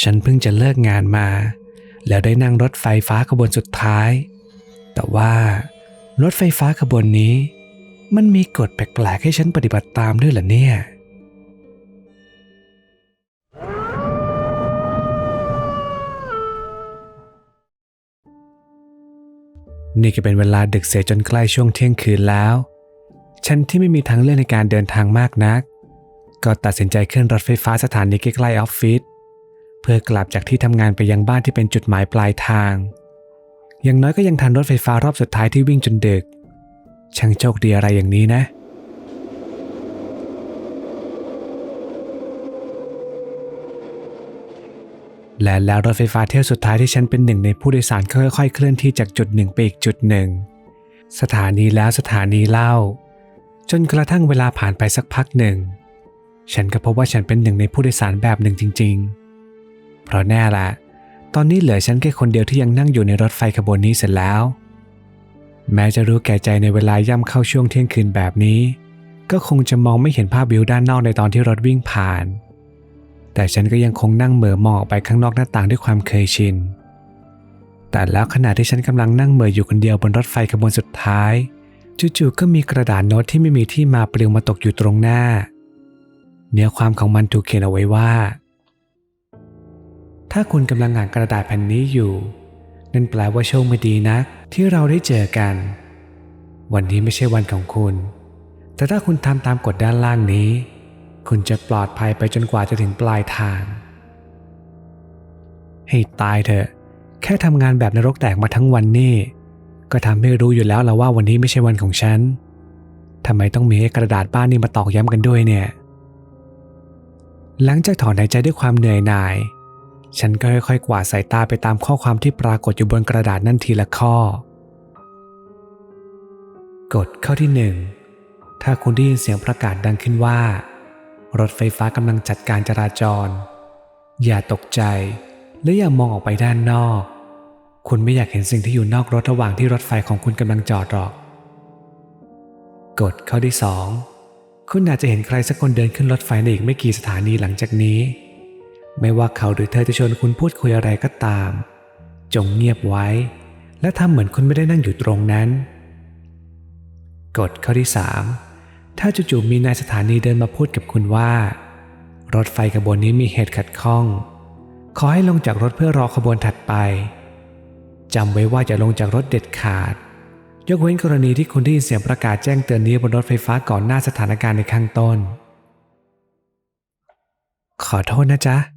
ฉันเพิ่งจะเลิกงานมา แล้วได้นั่งรถไฟฟ้าขบวนสุดท้าย แต่ว่ารถไฟฟ้าขบวนนี้ มันมีกฎแปลกๆให้ฉันปฏิบัติตามด้วยเหรอเนี่ยนี่ก็เป็นเวลาดึกเสียจนใกล้ช่วงเที่ยงคืนแล้ว ฉันที่ไม่มีทางเลือกในการเดินทางมากนัก ก็ตัดสินใจขึ้นรถไฟฟ้าสถานีใกล้ๆออฟฟิศ เพื่อกลับจากที่ทำงานไปยังบ้านที่เป็นจุดหมายปลายทาง อย่างน้อยก็ยังทันรถไฟฟ้ารอบสุดท้ายที่วิ่งจนดึก ช่างโชคดีอะไรอย่างนี้นะ และแล้วรถไฟฟ้าเที่ยวสุดท้ายที่ฉันเป็นหนึ่งในผู้โดยสารก็ค่อยๆเคลื่อนที่จากจุดหนึ่งไปอีกจุดหนึ่ง สถานีแล้วสถานีเล่า จนกระทั่งเวลาผ่านไปสักพักหนึ่ง ฉันก็พบว่าฉันเป็นหนึ่งในผู้โดยสารแบบหนึ่งจริง ๆ เพราะแน่ละ ตอนนี้เหลือฉันแค่คนเดียวที่ยังนั่งอยู่ในรถไฟขบวนนี้เสร็จแล้ว แม้จะรู้แก่ใจในเวลาย่ำเข้าช่วงเที่ยงคืนแบบนี้ ก็คงจะมองไม่เห็นภาพวิวด้านนอกในตอนที่รถวิ่งผ่าน แต่ฉันก็ยังคงนั่งเหม่อมองออกไปข้างนอกหน้าต่างด้วยความเคยชิน แต่แล้วขณะที่ฉันกำลังนั่งเหม่ออยู่คนเดียวบนรถไฟขบวนสุดท้ายจู่ๆก็มีกระดาษโน้ตที่ไม่มีที่มาปลิวมาตกอยู่ตรงหน้า เนื้อความของมันถูกเขียนเอาไว้ว่า ถ้าคุณกำลังอ่านกระดาษแผ่นนี้อยู่ นั่นแปลว่าโชคไม่ดีนักที่เราได้เจอกัน วันนี้ไม่ใช่วันของคุณ แต่ถ้าคุณทำตามกฎด้านล่างนี้ คุณจะปลอดภัยไปจนกว่าจะถึงปลายทาง ให้ตายเถอะ แค่ทำงานแบบนรกแตกมาทั้งวันนี่ก็ทำให้รู้อยู่แล้วละว่าวันนี้ไม่ใช่วันของฉันทำไมต้องมีกระดาษบ้านนี้มาตอกย้ำกันด้วยเนี่ย หลังจากถอนหายใจด้วยความเหนื่อยหน่าย ฉันก็ค่อยๆกวาดสายตาไปตามข้อความที่ปรากฏอยู่บนกระดาษนั่นทีละข้อกฎข้อที่หนึ่งถ้าคุณได้ยินเสียงประกาศดังขึ้นว่า รถไฟฟ้ากำลังจัดการจราจร อย่าตกใจ และอย่ามองออกไปด้านนอก คุณไม่อยากเห็นสิ่งที่อยู่นอกรถระหว่างที่รถไฟของคุณกำลังจอดหรอกกฎข้อที่สองคุณอาจจะเห็นใครสักคนเดินขึ้นรถไฟในอีกไม่กี่สถานีหลังจากนี้ ไม่ว่าเขาหรือเธอจะชวนคุณพูดคุยอะไรก็ตาม จงเงียบไว้ และทำเหมือนคุณไม่ได้นั่งอยู่ตรงนั้น กฎข้อที่สามถ้าจู่ๆมีนายสถานีเดินมาพูดกับคุณว่า รถไฟขบวนนี้มีเหตุขัดข้อง ขอให้ลงจากรถเพื่อรอขบวนถัดไปจำไว้ว่าจะลงจากรถเด็ดขาด ยกเว้นกรณีที่คุณได้ยินเสียงประกาศแจ้งเตือนนี้บนรถไฟฟ้าก่อนหน้าสถานการณ์ในข้างต้น ขอโทษนะจ๊ะ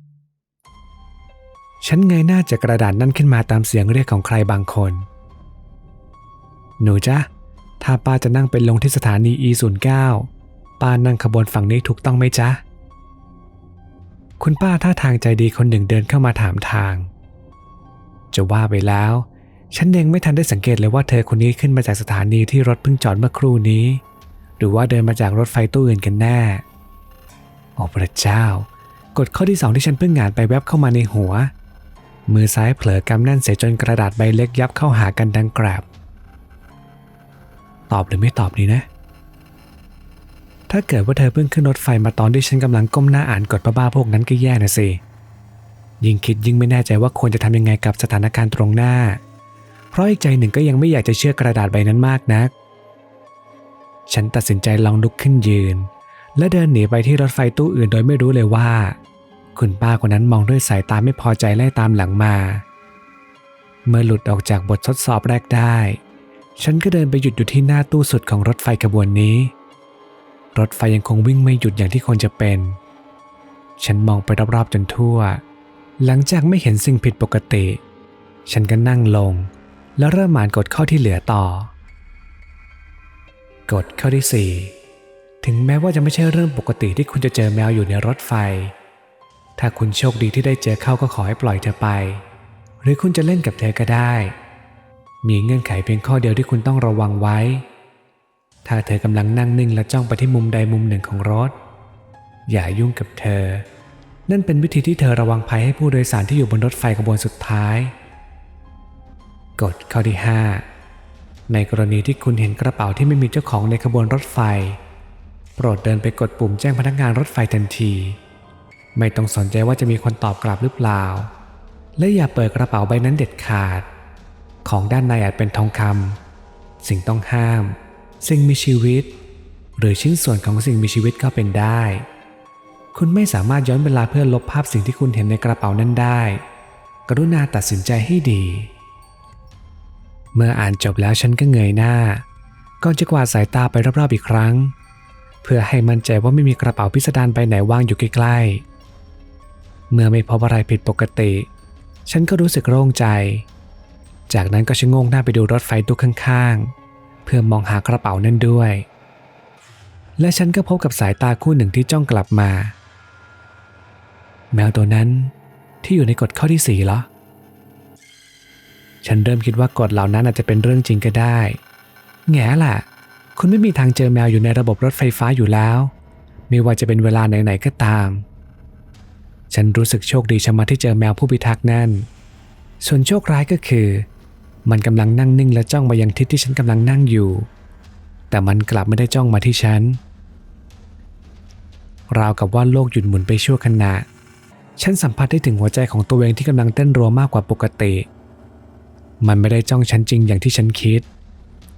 ฉันเงยหน้าจากกระดาษนั่นขึ้นมาตามเสียงเรียกของใครบางคน หนูจ๊ะ ถ้าป้าจะนั่งเป็นลงที่สถานี E09 ป้านั่งขบวนฝั่งนี้ถูกต้องไหมจ๊ะ คุณป้าท่าทางใจดีคนหนึ่งเดินเข้ามาถามทาง จะว่าไปแล้ว ฉันเองไม่ทันได้สังเกตเลยว่าเธอคนนี้ขึ้นมาจากสถานีที่รถเพิ่งจอดเมื่อครู่นี้ หรือว่าเดินมาจากรถไฟตู้อื่นกันแน่ โอ้พระเจ้ากฎข้อที่สองที่ฉันเพิ่งงานไปแวบเข้ามาในหัว มือซ้ายเผลอกำแน่นเสียจนกระดาษใบเล็กยับเข้าหากันดังแกรบตอบหรือไม่ตอบดีนะ ถ้าเกิดว่าเธอเพิ่งขึ้นรถไฟมาตอนที่ฉันกำลังก้มหน้าอ่านกฎบ้าๆพวกนั้นก็แย่นะสิ ยิ่งคิดยิ่งไม่แน่ใจว่าควรจะทำยังไงกับสถานการณ์ตรงหน้า เพราะอีกใจหนึ่งก็ยังไม่อยากจะเชื่อกระดาษใบนั้นมากนัก ฉันตัดสินใจลองลุกขึ้นยืน และเดินหนีไปที่รถไฟตู้อื่นโดยไม่รู้เลยว่า คุณป้าคนนั้นมองด้วยสายตาไม่พอใจไล่ตามหลังมา เมื่อหลุดออกจากบททดสอบแรกได้ ฉันก็เดินไปหยุดอยู่ที่หน้าตู้สุดของรถไฟขบวนนี้ รถไฟยังคงวิ่งไม่หยุดอย่างที่ควรจะเป็น ฉันมองไปรอบๆจนทั่ว หลังจากไม่เห็นสิ่งผิดปกติ ฉันก็นั่งลง แล้วเริ่มอ่านกฎข้อที่เหลือต่อกฎข้อที่ 4 ถึงแม้ว่าจะไม่ใช่เรื่องปกติที่คุณจะเจอแมวอยู่ในรถไฟ ถ้าคุณโชคดีที่ได้เจอเข้าก็ขอให้ปล่อยเธอไป หรือคุณจะเล่นกับเธอก็ได้ มีเงื่อนไขเพียงข้อเดียวที่คุณต้องระวังไว้ ถ้าเธอกำลังนั่งนิ่งและจ้องไปที่มุมใดมุมหนึ่งของรถ อย่ายุ่งกับเธอ นั่นเป็นวิธีที่เธอระวังภัยให้ผู้โดยสารที่อยู่บนรถไฟขบวนสุดท้าย กฎข้อที่ 5 ในกรณีที่คุณเห็นกระเป๋าที่ไม่มีเจ้าของในขบวนรถไฟ โปรดเดินไปกดปุ่มแจ้งพนักงานรถไฟทันที ไม่ต้องสนใจว่าจะมีคนตอบกลับหรือเปล่า และอย่าเปิดกระเป๋าใบนั้นเด็ดขาด ของด้านในอาจเป็นทองคำสิ่งต้องห้าม สิ่งมีชีวิต หรือชิ้นส่วนของสิ่งมีชีวิตก็เป็นได้ คุณไม่สามารถย้อนเวลาเพื่อลบภาพสิ่งที่คุณเห็นในกระเป๋านั้นได้ กรุณาตัดสินใจให้ดี เมื่ออ่านจบแล้วฉันก็เงยหน้าก่อนจะกวาดสายตาไปรอบๆอีกครั้ง เพื่อให้มั่นใจว่าไม่มีกระเป๋าพิสดารใบไหนวางอยู่ใกล้ๆ เมื่อไม่พบอะไรผิดปกติ ฉันก็รู้สึกโล่งใจ จากนั้นก็ชะงงหน้าไปดูรถไฟตู้ข้างๆ เพื่อมองหากระเป๋านั่นด้วย และฉันก็พบกับสายตาคู่หนึ่งที่จ้องกลับมา แมวตัวนั้นที่อยู่ในกฎข้อที่สี่เหรอ ฉันเริ่มคิดว่ากฎเหล่านั้นอาจจะเป็นเรื่องจริงก็ได้ แง่ล่ะ คุณไม่มีทางเจอแมวอยู่ในระบบรถไฟฟ้าอยู่แล้ว ไม่ว่าจะเป็นเวลาไหนๆก็ตาม ฉันรู้สึกโชคดีชะมัดที่เจอแมวผู้พิทักษ์นั่น ส่วนโชคร้ายก็คือ มันกำลังนั่งนิ่งและจ้องมายังทิศที่ฉันกำลังนั่งอยู่ แต่มันกลับไม่ได้จ้องมาที่ฉัน ราวกับว่าโลกหยุดหมุนไปชั่วขณะ ฉันสัมผัสได้ถึงหัวใจของตัวเองที่กำลังเต้นรัวมากกว่าปกติ มันไม่ได้จ้องฉันจริงอย่างที่ฉันคิด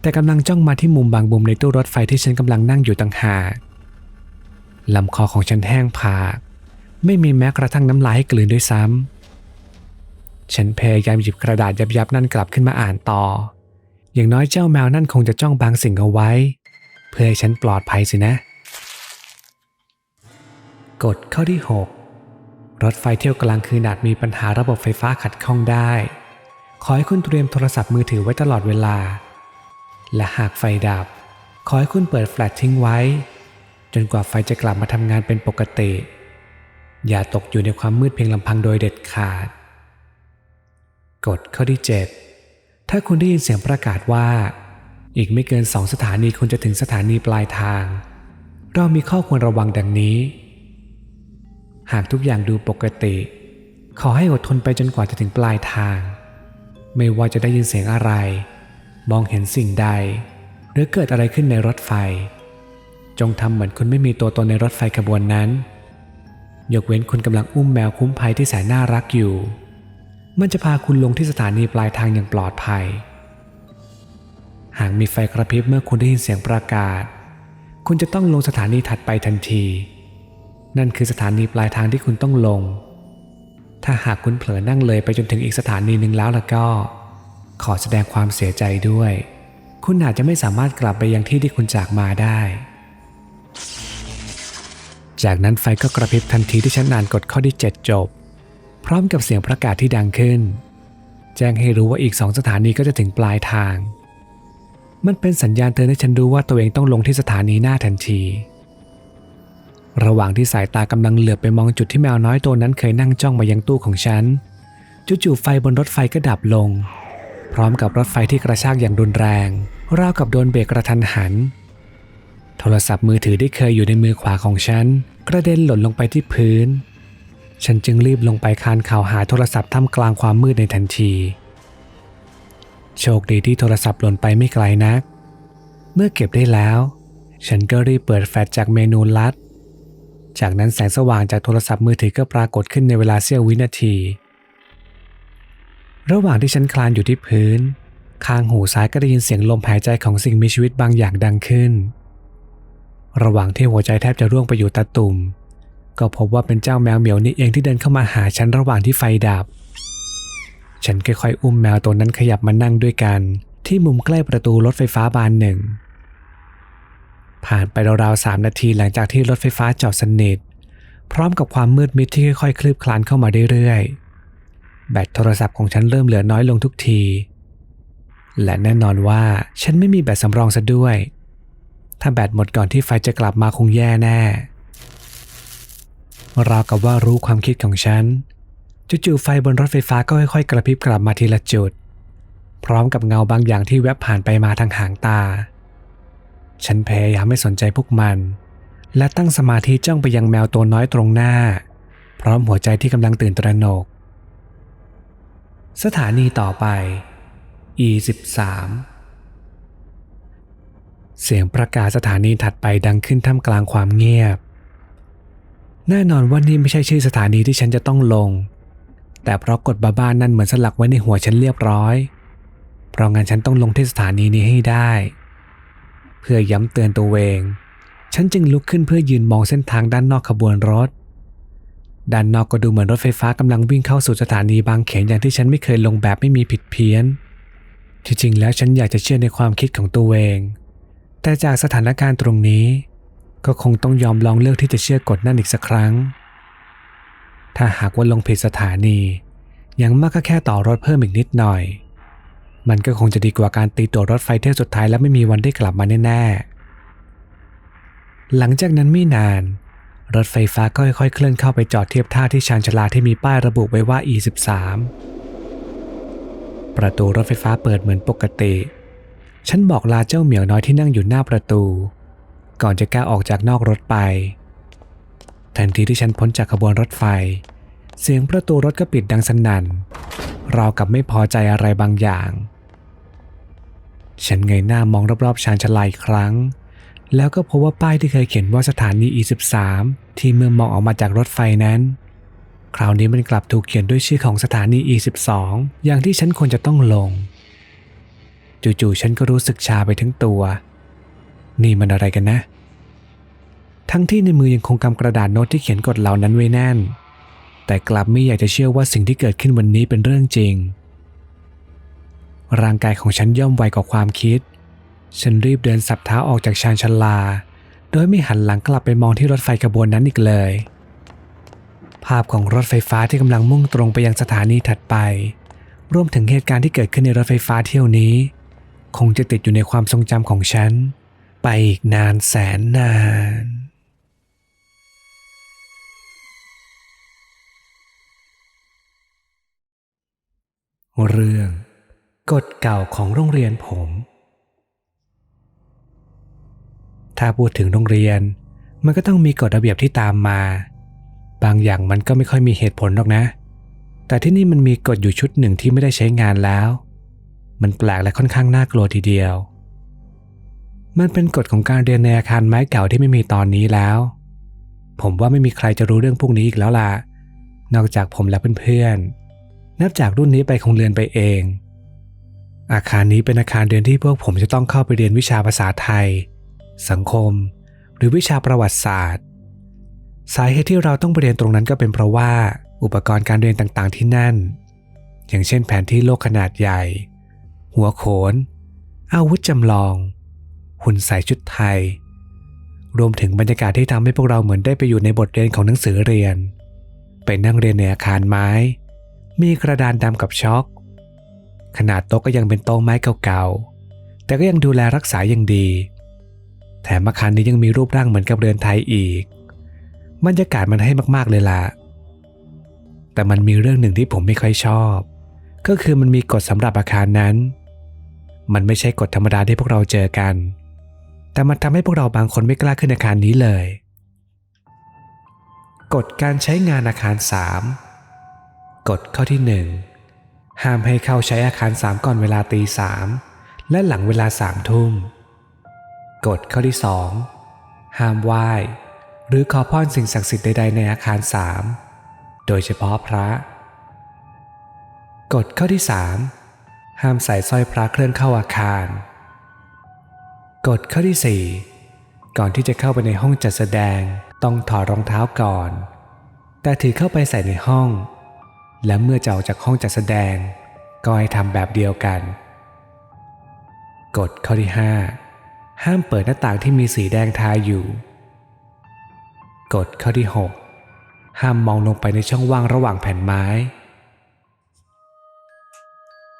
แต่กำลังจ้องมาที่มุมบางมุมในตู้รถไฟที่ฉันกำลังนั่งอยู่ต่างหากลำคอของฉันแห้งผาก ไม่มีแม้กระทั่งน้ำลายให้กลืนด้วยซ้ำ ฉันพยายามหยิบกระดาษยับๆนั่นกลับขึ้นมาอ่านต่อ อย่างน้อยเจ้าแมวนั่นคงจะจ้องบางสิ่งเอาไว้ เพื่อให้ฉันปลอดภัยสินะ กฎข้อที่ 6 รถไฟเที่ยวกลางคืนอาจมีปัญหาระบบไฟฟ้าขัดข้องได้ ขอให้คุณเตรียมโทรศัพท์มือถือไว้ตลอดเวลา และหากไฟดับ ขอให้คุณเปิดแฟลชทิ้งไว้ จนกว่าไฟจะกลับมาทำงานเป็นปกติ อย่าตกอยู่ในความมืดเพียงลำพังโดยเด็ดขาด กฎข้อที่ 7 ถ้าคุณได้ยินเสียงประกาศว่า อีกไม่เกินสองสถานีคุณจะถึงสถานีปลายทาง เรามีข้อควรระวังดังนี้ หากทุกอย่างดูปกติ ขอให้อดทนไปจนกว่าจะถึงปลายทาง ไม่ว่าจะได้ยินเสียงอะไร มองเห็นสิ่งใด หรือเกิดอะไรขึ้นในรถไฟ จงทำเหมือนคุณไม่มีตัวตนในรถไฟขบวนนั้น ยกเว้นคุณกำลังอุ้มแมวคุ้มภัยที่แสนน่ารักอยู่ มันจะพาคุณลงที่สถานีปลายทางอย่างปลอดภัย หากมีไฟกระพริบเมื่อคุณได้ยินเสียงประกาศ คุณจะต้องลงสถานีถัดไปทันที นั่นคือสถานีปลายทางที่คุณต้องลง ถ้าหากคุณเผลอนั่งเลยไปจนถึงอีกสถานีหนึ่งแล้วล่ะก็ ขอแสดงความเสียใจด้วย คุณอาจจะไม่สามารถกลับไปยังที่ที่คุณจากมาได้ จากนั้นไฟก็กระพริบทันทีที่ฉันอ่านกฎข้อที่ 7 จบ พร้อมกับเสียงประกาศที่ดังขึ้น แจ้งให้รู้ว่าอีกสองสถานีก็จะถึงปลายทาง มันเป็นสัญญาณเตือนให้ฉันรู้ว่าตัวเองต้องลงที่สถานีหน้าทันที ระหว่างที่สายตากำลังเหลือบไปมองจุดที่แมวน้อยตัวนั้นเคยนั่งจ้องมายังตู้ของฉันจู่ๆไฟบนรถไฟก็ดับลง พร้อมกับรถไฟที่กระชากอย่างรุนแรงราวกับโดนเบรกกระทันหัน โทรศัพท์มือถือที่เคยอยู่ในมือขวาของฉัน กระเด็นหล่นลงไปที่พื้น ฉันจึงรีบลงไปคานข่าวหาโทรศัพท์ท่ามกลางความมืดในทันที โชคดีที่โทรศัพท์หล่นไปไม่ไกลนัก เมื่อเก็บได้แล้ว ฉันก็รีบเปิดแฟลชจากเมนูลัด จากนั้นแสงสว่างจากโทรศัพท์มือถือก็ปรากฏขึ้นในเวลาเสี้ยววินาที ระหว่างที่ฉันคลานอยู่ที่พื้น ข้างหูซ้ายก็ได้ยินเสียงลมหายใจของสิ่งมีชีวิตบางอย่างดังขึ้น ระหว่างที่หัวใจแทบจะร่วงไปอยู่ตาตุ่ม ก็พบว่าเป็นเจ้าแมวเหมียวนี่เองที่เดินเข้ามาหาฉันระหว่างที่ไฟดับ ฉันค่อยๆ อุ้มแมวตัวนั้นขยับมานั่งด้วยกัน ที่มุมใกล้ประตูรถไฟฟ้าบานหนึ่ง ผ่านไปราวๆสามนาทีหลังจากที่รถไฟฟ้าจอดสนิท พร้อมกับความมืดมิดที่ค่อยๆ คลืบคลานเข้ามาเรื่อยๆ แบตโทรศัพท์ของฉันเริ่มเหลือน้อยลงทุกที และแน่นอนว่าฉันไม่มีแบตสำรองซะด้วย ถ้าแบตหมดก่อนที่ไฟจะกลับมาคงแย่แน่ ราวกับว่ารู้ความคิดของฉัน จู่ๆไฟบนรถไฟฟ้าก็ค่อยๆ กระพริบกลับมาทีละจุด พร้อมกับเงาบางอย่างที่แวบผ่านไปมาทางหางตา ฉันพยายามไม่สนใจพวกมัน และตั้งสมาธิจ้องไปยังแมวตัวน้อยตรงหน้า พร้อมหัวใจที่กำลังตื่นตระหนก สถานีต่อไป E13 เสียงประกาศสถานีถัดไปดังขึ้นท่ามกลางความเงียบ แน่นอนว่านี่ไม่ใช่ชื่อสถานีที่ฉันจะต้องลง แต่เพราะกฎบ้าๆนั่นเหมือนสลักไว้ในหัวฉันเรียบร้อย เพราะงั้นฉันต้องลงที่สถานีนี้ให้ได้ เพื่อย้ำเตือนตัวเอง ฉันจึงลุกขึ้นเพื่อยืนมองเส้นทางด้านนอกขบวนรถ ด้านนอกก็ดูเหมือนรถไฟฟ้ากำลังวิ่งเข้าสู่สถานีบางเขนอย่างที่ฉันไม่เคยลงแบบไม่มีผิดเพี้ยน ที่จริงแล้วฉันอยากจะเชื่อในความคิดของตัวเอง แต่จากสถานการณ์ตรงนี้ ก็คงต้องยอมลองเลือกที่จะเชื่อกฎนั่นอีกสักครั้ง ถ้าหากว่าลงผิดสถานีย่างมากก็แค่ต่อรถเพิ่มอีกนิดหน่อย มันก็คงจะดีกว่าการตีตัวรถไฟเที่ยวสุดท้ายและไม่มีวันได้กลับมาแน่ๆ หลังจากนั้นไม่นาน รถไฟฟ้าก็ค่อยๆเคลื่อนเข้าไปจอดเทียบท่าที่ชานชาลาที่มีป้ายระบุไว้ว่า E13 ประตูรถไฟฟ้าเปิดเหมือนปกติ ฉันบอกลาเจ้าเหมียวน้อยที่นั่งอยู่หน้าประตู ก่อนจะก้าวออกจากนอกรถไป ทันทีที่ฉันพ้นจากขบวนรถไฟ เสียงประตูรถก็ปิดดังสนั่นราวกับไม่พอใจอะไรบางอย่าง ฉันเงยหน้ามองรอบๆชานชาลาอีกครั้ง แล้วก็พบว่าป้ายที่เคยเขียนว่าสถานี E13 ที่เมื่อมองออกมาจากรถไฟนั้น คราวนี้มันกลับถูกเขียนด้วยชื่อของสถานี E12 อย่างที่ฉันควรจะต้องลง จู่ๆฉันก็รู้สึกชาไปทั้งตัว นี่มันอะไรกันนะ ทั้งที่ในมือยังคงกำกระดาษโน้ตที่เขียนกฎเหล่านั้นไว้แน่น แต่กลับไม่อยากจะเชื่อว่าสิ่งที่เกิดขึ้นวันนี้เป็นเรื่องจริง ร่างกายของฉันย่อมไวกว่าความคิด ฉันรีบเดินสับเท้าออกจากชานชลา โดยไม่หันหลังกลับไปมองที่รถไฟขบวนนั้นอีกเลย ภาพของรถไฟฟ้าที่กำลังมุ่งตรงไปยังสถานีถัดไปรวมถึงเหตุการณ์ที่เกิดขึ้นในรถไฟฟ้าเที่ยวนี้ คงจะติดอยู่ในความทรงจำของฉัน ไปอีกนานแสนนาน เรื่องกฎเก่าของโรงเรียนผม ถ้าพูดถึงโรงเรียน มันก็ต้องมีกฎระเบียบที่ตามมา บางอย่างมันก็ไม่ค่อยมีเหตุผลหรอกนะ แต่ที่นี่มันมีกฎอยู่ชุดหนึ่งที่ไม่ได้ใช้งานแล้ว มันแปลกและค่อนข้างน่ากลัวทีเดียว มันเป็นกฎของการเรียนในอาคารไม้เก่าที่ไม่มีตอนนี้แล้ว ผมว่าไม่มีใครจะรู้เรื่องพวกนี้อีกแล้วล่ะ นอกจากผมและเพื่อนๆ นับจากรุ่นนี้ไปคงเรียนไปเอง อาคารนี้เป็นอาคารเรียนที่พวกผมจะต้องเข้าไปเรียนวิชาภาษาไทย สังคม หรือวิชาประวัติศาสตร์ สาเหตุที่เราต้องไปเรียนตรงนั้นก็เป็นเพราะว่าอุปกรณ์การเรียนต่างๆที่นั่น อย่างเช่นแผนที่โลกขนาดใหญ่ หัวโขน อาวุธจำลอง หุ่นใส่ชุดไทย รวมถึงบรรยากาศที่ทำให้พวกเราเหมือนได้ไปอยู่ในบทเรียนของหนังสือเรียน ไปนั่งเรียนในอาคารไม้ มีกระดานดำกับช็อก ขนาดโต๊ะก็ยังเป็นโต๊ะไม้เก่าๆ แต่ก็ยังดูแลรักษาอย่างดี แถมอาคารนี้ยังมีรูปร่างเหมือนกับเรือนไทยอีก บรรยากาศมันให้มากๆเลยล่ะแต่มันมีเรื่องหนึ่งที่ผมไม่ค่อยชอบ ก็คือมันมีกฎสำหรับอาคารนั้น มันไม่ใช่กฎธรรมดาที่พวกเราเจอกัน แต่มันทำให้พวกเราบางคนไม่กล้าขึ้นอาคารนี้เลย กฎการใช้งานอาคาร 3 กฎข้อที่ 1 ห้ามให้เข้าใช้อาคาร 3 ก่อนเวลาตีสามและหลังเวลาสามทุ่ม กฎข้อที่ 2 ห้ามไหว้ หรือขอพรสิ่งศักดิ์สิทธิ์ใดๆในอาคาร 3 โดยเฉพาะพระ กฎข้อที่ 3 ห้ามใส่สร้อยพระเคลื่อนเข้าอาคาร กฎข้อที่ 4 ก่อนที่จะเข้าไปในห้องจัดแสดงต้องถอดรองเท้าก่อน แต่ถือเข้าไปใส่ในห้อง และเมื่อจะออกจากห้องจัดแสดง ก็ให้ทำแบบเดียวกัน กฎข้อที่ 5 ห้ามเปิดหน้าต่างที่มีสีแดงทาอยู่ กฎข้อที่ 6 ห้ามมองลงไปในช่องว่างระหว่างแผ่นไม้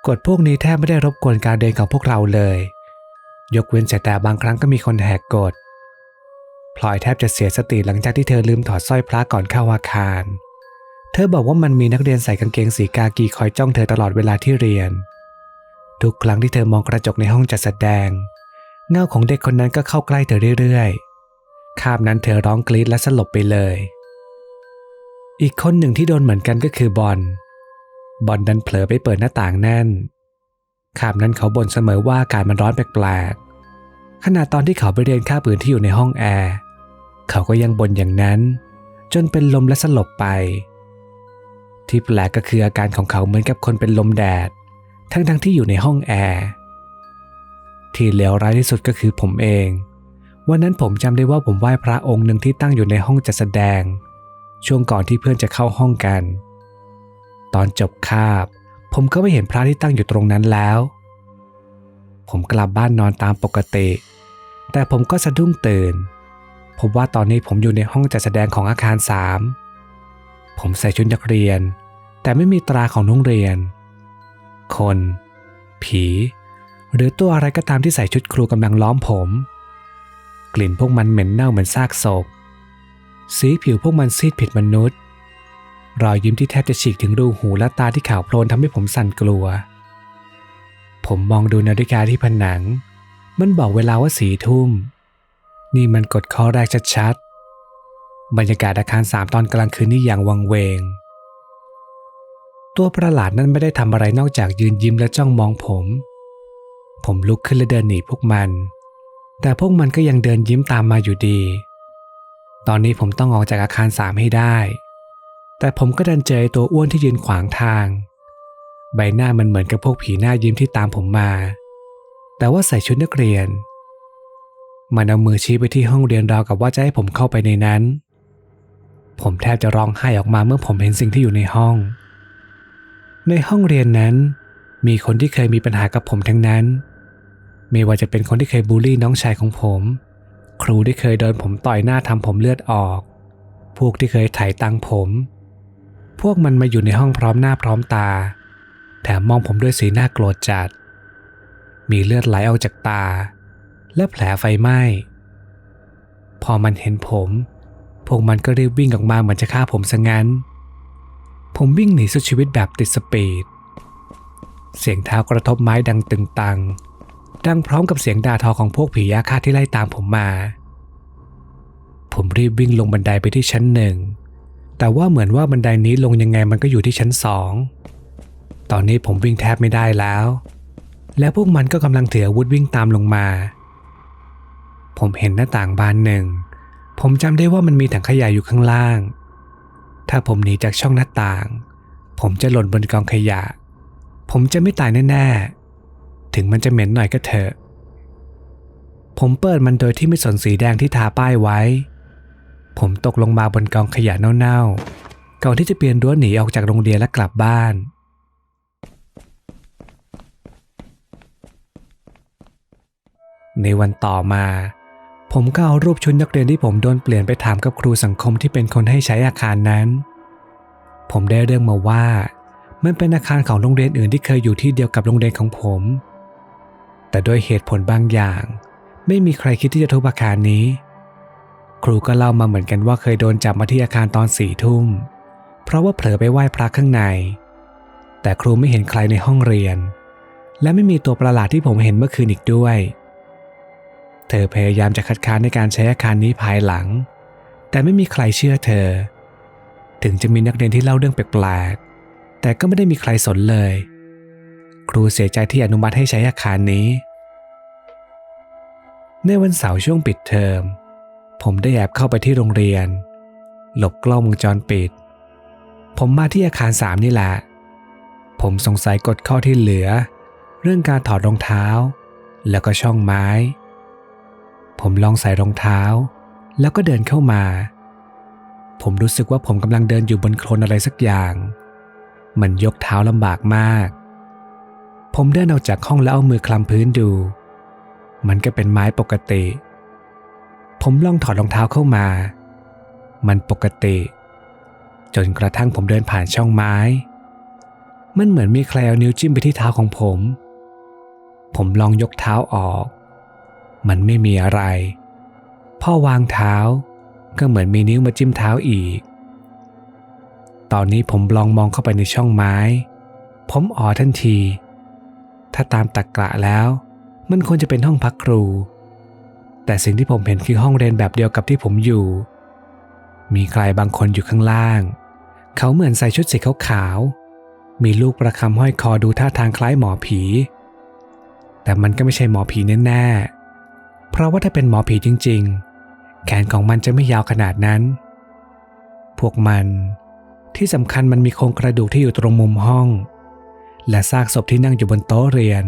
กฎพวกนี้แทบไม่ได้รบกวนการเดินของพวกเราเลย ยกเว้นแต่บางครั้งก็มีคนแหกกฎพลอยแทบจะเสียสติหลังจากที่เธอลืมถอดสร้อยพระก่อนเข้าอาคาร เธอบอกว่ามันมีนักเรียนใส่กางเกงสีกากีคอยจ้องเธอตลอดเวลาที่เรียน ทุกครั้งที่เธอมองกระจกในห้องจัดแสดง เงาของเด็กคนนั้นก็เข้าใกล้เธอเรื่อยๆ คาบนั้นเธอร้องกรีดและสลบไปเลย อีกคนหนึ่งที่โดนเหมือนกันก็คือบอล บอลดันเผลอไปเปิดหน้าต่างแน่นคาบนั้นเขาบ่นเสมอว่าอากาศมันร้อนแปลกๆ ขณะตอนที่เขาไปเรียนคาบอื่นที่อยู่ในห้องแอร์เขาก็ยังบ่นอย่างนั้น จนเป็นลมและสลบไป ที่แปลกก็คืออาการของเขาเหมือนกับคนเป็นลมแดด ทั้งๆทที่อยู่ในห้องแอร์ที่เลวร้ายที่สุดก็คือผมเอง วันนั้นผมจำได้ว่าผมไหว้พระองค์หนึ่งที่ตั้งอยู่ในห้องจัดแสดง ช่วงก่อนที่เพื่อนจะเข้าห้องกัน ตอนจบคาบ ผมก็ไม่เห็นพระที่ตั้งอยู่ตรงนั้นแล้ว ผมกลับบ้านนอนตามปกติ แต่ผมก็สะดุ้งตื่น พบว่าตอนนี้ผมอยู่ในห้องจัดแสดงของอาคารสามผมใส่ชุดนักเรียน แต่ไม่มีตราของโรงเรียน คน ผี หรือตัวอะไรก็ตามที่ใส่ชุดครูกำลังล้อมผม กลิ่นพวกมันเหม็นเน่าเหมือนซากศพ สีผิวพวกมันซีดผิดมนุษย์ รอยยิ้มที่แทบจะฉีกถึงรูหูและตาที่ขาวโพลนทำให้ผมสั่นกลัว ผมมองดูนาฬิกาที่ผนัง มันบอกเวลาว่าสี่ทุ่ม นี่มันกดข้อแรกชัดๆ บรรยากาศอาคารสามตอนกลางคืนนี่อย่างวังเวง ตัวประหลาดนั้นไม่ได้ทำอะไรนอกจากยืนยิ้มและจ้องมองผม ผมลุกขึ้นและเดินหนีพวกมัน แต่พวกมันก็ยังเดินยิ้มตามมาอยู่ดี ตอนนี้ผมต้องออกจากอาคารสามให้ได้ แต่ผมก็ดันเจอตัวอ้วนที่ยืนขวางทาง ใบหน้ามันเหมือนกับพวกผีหน้ายิ้มที่ตามผมมา แต่ว่าใส่ชุดนักเรียน มันเอามือชี้ไปที่ห้องเรียนราวกับว่าจะให้ผมเข้าไปในนั้น ผมแทบจะร้องไห้ออกมาเมื่อผมเห็นสิ่งที่อยู่ในห้อง ในห้องเรียนนั้น มีคนที่เคยมีปัญหากับผมทั้งนั้น ไม่ว่าจะเป็นคนที่เคยบูลลี่น้องชายของผม ครูที่เคยโดนผมต่อยหน้าทำผมเลือดออก พวกที่เคยไถ่ตังผม พวกมันมาอยู่ในห้องพร้อมหน้าพร้อมตา แถมมองผมด้วยสีหน้าโกรธจัด มีเลือดไหลออกจากตา และแผลไฟไหม้ พอมันเห็นผม พวกมันก็รีบวิ่งออกมาเหมือนจะฆ่าผมซะงั้น ผมวิ่งหนีสุดชีวิตแบบติดสปีด เสียงเท้ากระทบไม้ดังตึงตัง ดังพร้อมกับเสียงด่าทอของพวกผีอาฆ่าที่ไล่ตามผมมา ผมรีบวิ่งลงบันไดไปที่ชั้นหนึ่ง แต่ว่าเหมือนว่าบันไดนี้ลงยังไงมันก็อยู่ที่ชั้นสอง ตอนนี้ผมวิ่งแทบไม่ได้แล้ว และพวกมันก็กำลังถืออาวุธวิ่งตามลงมา ผมเห็นหน้าต่างบานหนึ่ง ผมจำได้ว่ามันมีถังขยะอยู่ข้างล่าง ถ้าผมหนีจากช่องหน้าต่าง ผมจะหล่นบนกองขยะ ผมจะไม่ตายแน่ๆ ถึงมันจะเหม็นหน่อยก็เถอะ ผมเปิดมันโดยที่ไม่สนสีแดงที่ทาป้ายไว้ ผมตกลงมาบนกองขยะเน่าๆ ก่อนที่จะเปลี่ยนรั้วหนีออกจากโรงเรียนและกลับบ้าน ในวันต่อมา ผมก็เอารูปชุดนักเรียนที่ผมโดนเปลี่ยนไปถามกับครูสังคมที่เป็นคนให้ใช้อาคารนั้น ผมได้เรื่องมาว่า มันเป็นอาคารของโรงเรียนอื่นที่เคยอยู่ที่เดียวกับโรงเรียนของผม แต่โดยเหตุผลบางอย่าง ไม่มีใครคิดที่จะทุบอาคารนี้ ครูก็เล่ามาเหมือนกันว่าเคยโดนจับมาที่อาคารตอนสี่ทุ่ม เพราะว่าเผลอไปไหว้พระข้างใน แต่ครูไม่เห็นใครในห้องเรียน และไม่มีตัวประหลาดที่ผมเห็นเมื่อคืนอีกด้วย เธอพยายามจะคัดค้านในการใช้อาคารนี้ภายหลัง แต่ไม่มีใครเชื่อเธอ ถึงจะมีนักเรียนที่เล่าเรื่องแปลกๆ แต่ก็ไม่ได้มีใครสนเลย ครูเสียใจที่อนุมัติให้ใช้อาคารนี้ ในวันเสาร์ช่วงปิดเทอม ผมได้แอบเข้าไปที่โรงเรียน หลบกล้องวงจรปิด ผมมาที่อาคารสามนี่แหละ ผมสงสัยกฎข้อที่เหลือ เรื่องการถอดรองเท้า แล้วก็ช่องไม้ ผมลองใส่รองเท้า แล้วก็เดินเข้ามา ผมรู้สึกว่าผมกำลังเดินอยู่บนโคลนอะไรสักอย่าง มันยกเท้าลำบากมาก ผมเดินออกจากห้องแล้วเอามือคลำพื้นดู มันก็เป็นไม้ปกติ ผมลองถอดรองเท้าเข้ามา มันปกติ จนกระทั่งผมเดินผ่านช่องไม้ มันเหมือนมีใครเอานิ้วจิ้มไปที่เท้าของผม ผมลองยกเท้าออก มันไม่มีอะไร พ่อวางเท้าก็เหมือนมีนิ้วมาจิ้มเท้าอีก ตอนนี้ผมลองมองเข้าไปในช่องไม้ ผมอ๋อทันที ถ้าตามตรกกะแล้ว มันควรจะเป็นห้องพักครู แต่สิ่งที่ผมเห็นคือห้องเรียนแบบเดียวกับที่ผมอยู่ มีใครบางคนอยู่ข้างล่าง เขาเหมือนใส่ชุดสีขาวๆมีลูกประคำห้อยคอดูท่าทางคล้ายหมอผี แต่มันก็ไม่ใช่หมอผีแน่ๆ เพราะว่าถ้าเป็นหมอผีจริง ๆ แขนของมันจะไม่ยาวขนาดนั้น พวกมันที่สำคัญมันมีโครงกระดูกที่อยู่ตรงมุมห้อง และซากศพที่นั่งอยู่บนโต๊ะเรียน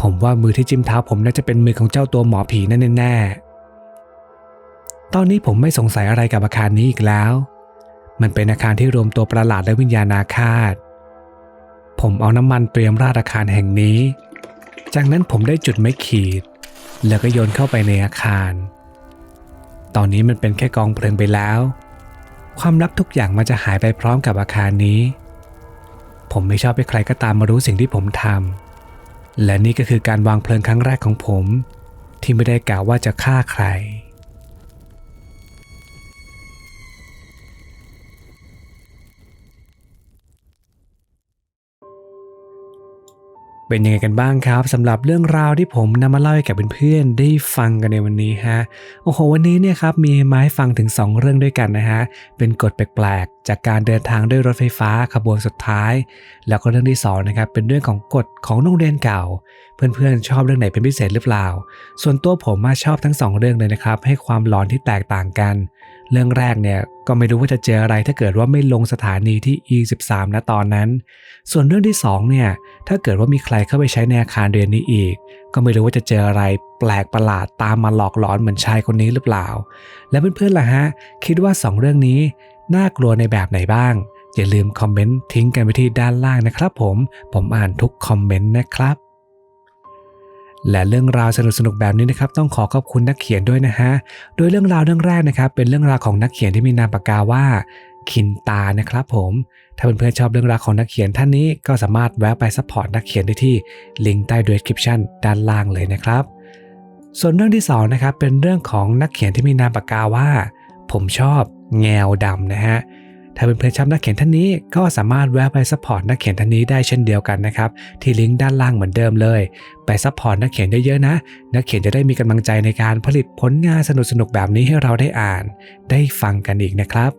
ผมว่ามือที่จิ้มเท้าผมน่าจะเป็นมือของเจ้าตัวหมอผีนั่นแน่ๆ ตอนนี้ผมไม่สงสัยอะไรกับอาคารนี้อีกแล้ว มันเป็นอาคารที่รวมตัวประหลาดและวิญญาณอาฆาต ผมเอาน้ำมันเตรียมราดอาคารแห่งนี้ จากนั้นผมได้จุดไม้ขีด แล้วก็โยนเข้าไปในอาคาร ตอนนี้มันเป็นแค่กองเพลิงไปแล้ว ความลับทุกอย่างมันจะหายไปพร้อมกับอาคารนี้ ผมไม่ชอบให้ใครก็ตามมารู้สิ่งที่ผมทำ และนี่ก็คือการวางเพลิงครั้งแรกของผม ที่ไม่ได้กล่าวว่าจะฆ่าใคร เป็นยังไงกันบ้างครับสำหรับเรื่องราวที่ผมนำมาเล่าให้กับเพื่อนๆได้ฟังกันในวันนี้ฮะโอ้โหวันนี้เนี่ยครับมีมาให้ฟังถึง 2 เรื่องด้วยกันนะฮะเป็นกฎแปลกๆ จากการเดินทางด้วยรถไฟฟ้าขบวนสุดท้าย แล้วก็เรื่องที่2นะครับเป็นเรื่องของกฎของโรงเรียนเก่า เพื่อนๆชอบเรื่องไหนเป็นพิเศษหรือเปล่า ส่วนตัวผมมาชอบทั้ง 2 เรื่องเลยนะครับให้ความหลอนที่แตกต่างกัน เรื่องแรกเนี่ยก็ไม่รู้ว่าจะเจออะไรถ้าเกิดว่าไม่ลงสถานีที่ E13 นะตอนนั้น ส่วนเรื่องที่2เนี่ยถ้าเกิดว่ามีใครเข้าไปใช้ในอาคารเรียนนี้อีก ก็ไม่รู้ว่าจะเจออะไรแปลกประหลาดตามมาหลอกหลอนเหมือนชายคนนี้หรือเปล่า และเพื่อนๆล่ะฮะ คิดว่า 2 เรื่องนี้น่ากลัวในแบบไหนบ้าง อย่าลืมคอมเมนต์ทิ้งกันไปที่ด้านล่างนะครับผมผมอ่านทุกคอมเมนต์นะครับ และเรื่องราวสนุกๆแบบนี้นะครับต้องขอขอบคุณนักเขียนด้วยนะฮะ โดยเรื่องราวเรื่องแรกนะครับเป็นเรื่องราวของนักเขียนที่มีนามปากกาว่าคินตานะครับผม ถ้าเพื่อนๆชอบเรื่องราวของนักเขียนท่านนี้ก็สามารถแวะไปซัพพอร์ตนักเขียนได้ที่ลิงก์ใต้ description ด้านล่างเลยนะครับ ส่วนเรื่องที่สองนะครับเป็นเรื่องของนักเขียนที่มีนามปากกาว่า ผมชอบแงวดำนะฮะ ถ้าเป็นเพื่อนชอบนักเขียนท่านนี้ก็สามารถแวะไปซัพพอร์ตนักเขียนท่านนี้ได้เช่นเดียวกันนะครับที่ลิงก์ด้านล่างเหมือนเดิมเลย ไปซัพพอร์ตนักเขียนเยอะๆนะ นักเขียนจะได้มีกำลังใจในการผลิตผลงานสนุกๆแบบนี้ให้เราได้อ่าน ได้ฟังกันอีกนะครับ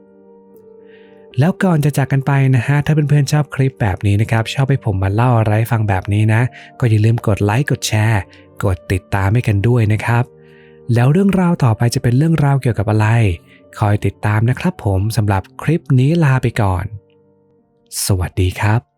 แล้วก่อนจะจากกันไปนะฮะ ถ้าเพื่อนๆชอบคลิปแบบนี้นะครับ ชอบให้ผมมาเล่าอะไรฟังแบบนี้นะ ก็อย่าลืมกดไลค์ กดแชร์ กดติดตามให้กันด้วยนะครับ แล้วเรื่องราวต่อไปจะเป็นเรื่องราวเกี่ยวกับอะไร คอยติดตามนะครับผมสำหรับคลิปนี้ลาไปก่อน สวัสดีครับ